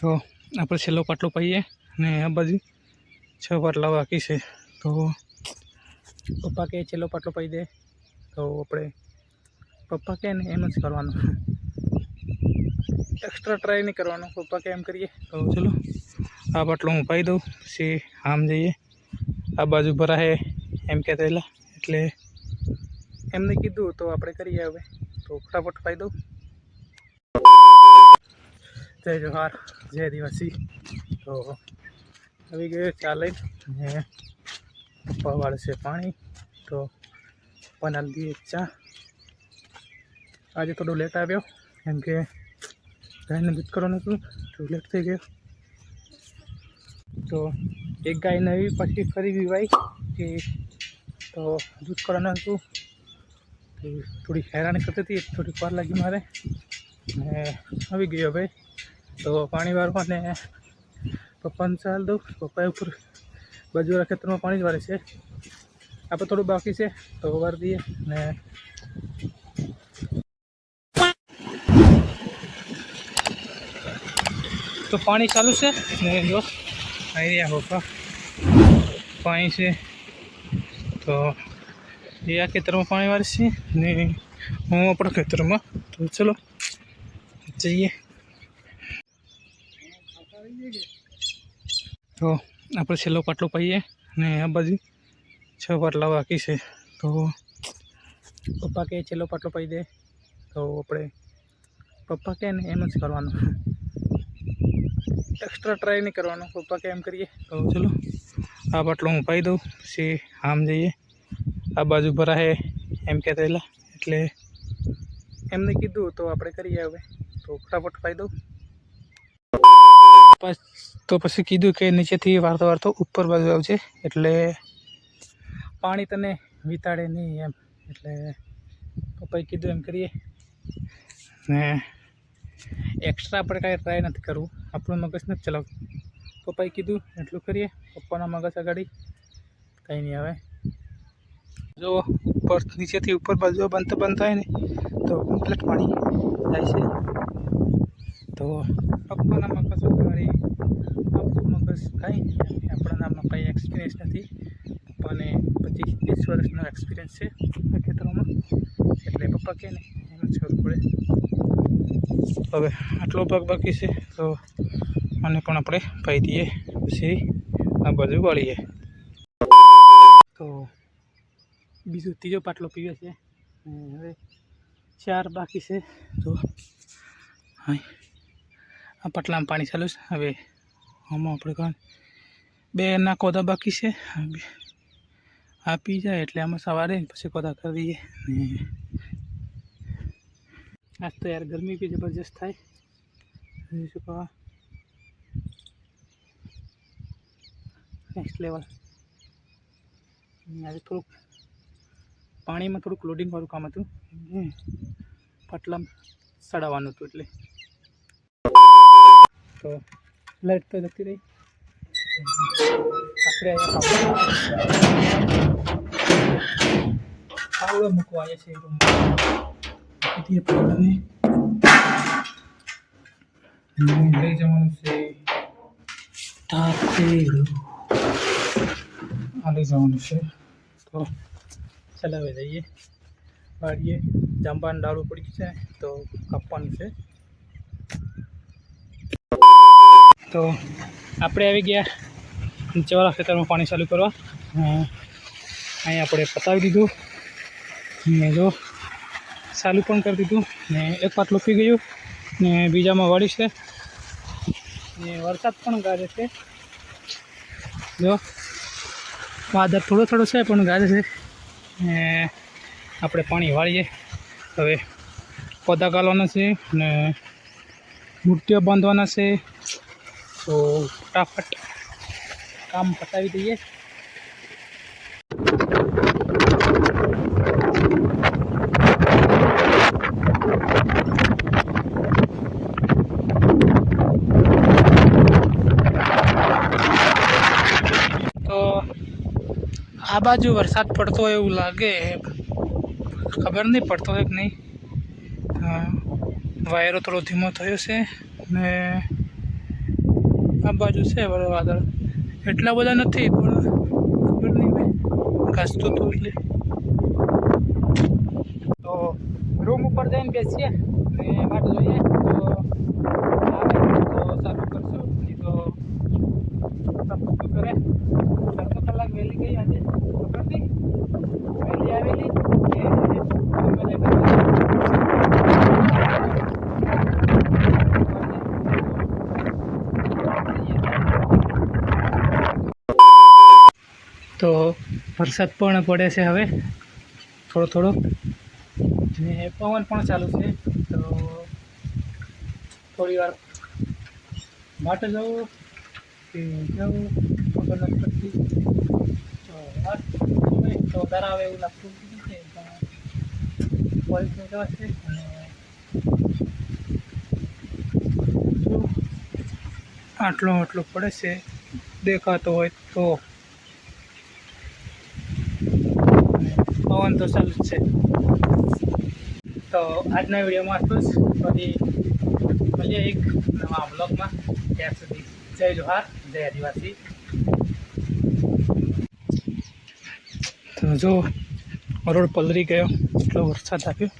તો આપણે છેલ્લો પાટલો પાઈએ અને આ બાજુ છ પાટલા બાકી છે. તો પપ્પા કહે છેલ્લો પાટલો પાઈ દે. તો આપણે પપ્પા કહે ને એમ જ કરવાનું. એક્સ્ટ્રા ટ્રાય નહીં કરવાનું. પપ્પા કે એમ કરીએ. તો ચલો, આ પાટલો હું પાઈ દઉં. પછી આમ જઈએ. આ બાજુ ભરાય એમ કહેતા એટલે એમને કીધું તો આપણે કરીએ હવે. તો ફટાફટ પાઈ દઉં. જય જોહાર જય આદિવાસી. તો આવી ગયો ચાલે ને પવાડ છે પાણી. તો પનાલ દીએ ચા. આજે થોડું લેટ આવ્યો, કેમ કે ગાયને દૂધ કરવાનું હતું, તો લેટ થઈ ગયો. તો એક ગાય નવી પછી ફરી વિવાઈ કે તો દૂધ કરવાનું હતું. થોડી હેરાની થતી હતી, થોડીક વાર લાગી મારે. ને આવી ગયો ભાઈ. તો પાણી વારવા ને પપ્પાને ચાલ દઉં. પપ્પાએ ઉપર બાજુવાળા ખેતરમાં પાણી જ વાળે છે. આપણે થોડું બાકી છે, તો વાર દઈએ ને તો પાણી ચાલુ છે ને જો આવી રહ્યા પપ્પા પાણી છે. તો એ આ ખેતરમાં પાણી વાળે છે ને હું આપણા ખેતરમાં, તો ચલો જઈએ. તો આપણે છેલ્લો પાટલો પાઈએ અને આ બાજુ છ પાટલા બાકી છે. તો પપ્પા કહે છેલ્લો પાટલો પાઈ દે. તો આપણે પપ્પા કહે ને એમ જ કરવાનું. એક્સ્ટ્રા ટ્રાય નહીં કરવાનું. પપ્પા કે એમ કરીએ. તો ચલો, આ પાટલો હું પાઈ દઉં. પછી આમ જઈએ. આ બાજુ ભરાય એમ કહેતા એટલે એમને કીધું તો આપણે કરીએ હવે. તો ફટાફટ પાઈ દઉં. બસ તો પછી કીધું કે નીચેથી વારતો વારતો ઉપર બાજુ આવશે એટલે પાણી તને વિતાડે નહીં એમ. એટલે પપ્પાએ કીધું એમ કરીએ. ને એક્સ્ટ્રા આપણે કાંઈ ટ્રાય નથી કરવું. આપણું મગજ નથી ચલાવતું. પપ્પાએ કીધું, એટલું કરીએ. પપ્પાના મગજ આગળ કંઈ નહીં આવે. જો ઉપર, નીચેથી ઉપર બાજુ બનતા બનતા હોય ને, તો કમ્પ્લેટ પાણી જાય છે. તો પપ્પાના કશું આગળ આપણું મગજ કાંઈ નહીં. આપણા નામમાં કંઈ એક્સપિરિયન્સ નથી. પપ્પાને પચીસ ત્રીસ વર્ષનો એક્સપિરિયન્સ છે આ ખેતરોમાં. એટલે પપ્પા કહે ને, એમ જ પડે. હવે આટલો ભાગ બાકી છે, તો આને પણ આપણે પાઈ દઈએ, પછી આ બાજુ વાળીએ. તો બીજો ત્રીજો પાટલો પીવે છે. હવે ચાર બાકી છે. તો હા આ પાટલામાં પાણી ચાલુ છે. હવે આમાં આપણે કહો બે ના કોદા બાકી છે. આપી જાય એટલે આમાં સવારે પછી કોદા કરી દઈએ. આજ તો યાર ગરમી બી જબરજસ્ત થાય. શું કહો? નેક્સ્ટ લેવલ આજે થોડુંક પાણીમાં થોડુંક લોડિંગવાળું કામ હતું. પાટલામાં સડાવવાનું હતું એટલે. તો લાઈટ તો જતી રહી આપણે અહીંયા આવડો મૂકવા આવ્યા છે રૂમમાં કીધી પાટલાને અને લઈ જવાનું છે ટાકેલું આ લઈ જવાનું છે તો ચલાવી દઈએ વાળીએ જાંબાનું ડાળું પડી છે તો કાપવાનું છે તો આપણે આવી ગયા નીચેવાળા ખેતરમાં પાણી ચાલુ કરવા. અહીં આપણે પતાવી દીધું. ને જો ચાલુ પણ કરી દીધું. ને એક પાટલો પી ગયું. ને બીજામાં વાળી છે. ને વરસાદ પણ ગાજે છે. જો વાદળ થોડો થોડો છે, પણ ગાજે છે. ને આપણે પાણી વાળીએ. હવે પોતા ગાળવાના છે ને મૂર્તિઓ બાંધવાના છે. તો ફટાફટ કામ પતાવી દઈએ. આ બાજુ વરસાદ પડતો હોય એવું લાગે ખબર નહીં, પડતો હોય કે નહીં. વાયરો થોડો ધીમો થયો છે ને આ બાજુ છે વાદળ. એટલા બધા નથી, પણ ખબર નહીં ઘસતું હતું એટલે તો રૂમ ઉપર જઈને બેસીએ એ માટે જોઈએ. તો આવે તો ચાલુ કરશું નહીં તો તપતું કરે અડધો કલાક વહેલી ગઈ આજે ખબર નહીં વહેલી આવેલી કે ગમે તે કરી. તો વરસાદ પણ પડે છે હવે. થોડો થોડો. ને પવન પણ ચાલુ છે. તો થોડી વાર માટે જવું કે જવું ખબર નથી પડતી. તો તો ડરાવે એવું લાગતું પણ પોલીસની જવા છે અને આટલો આટલો પડે છે, દેખાતો હોય તો પવન તો ચાલુ જ છે. તો આજના વિડીયોમાં આટલું જ. ફરી મળીએ એક નવા બ્લોગમાં. ત્યાં સુધી જય જોહાર જય આદિવાસી. તો જો રોડ પલરી ગયો. એટલો વરસાદ આપ્યો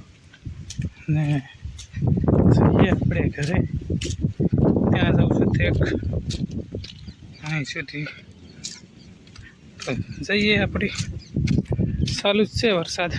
ને જઈએ આપણે ઘરે. ત્યાં જવું છું તેક અહીં સુધી. તો જઈએ આપણે. ચાલુ જ છે વરસાદ.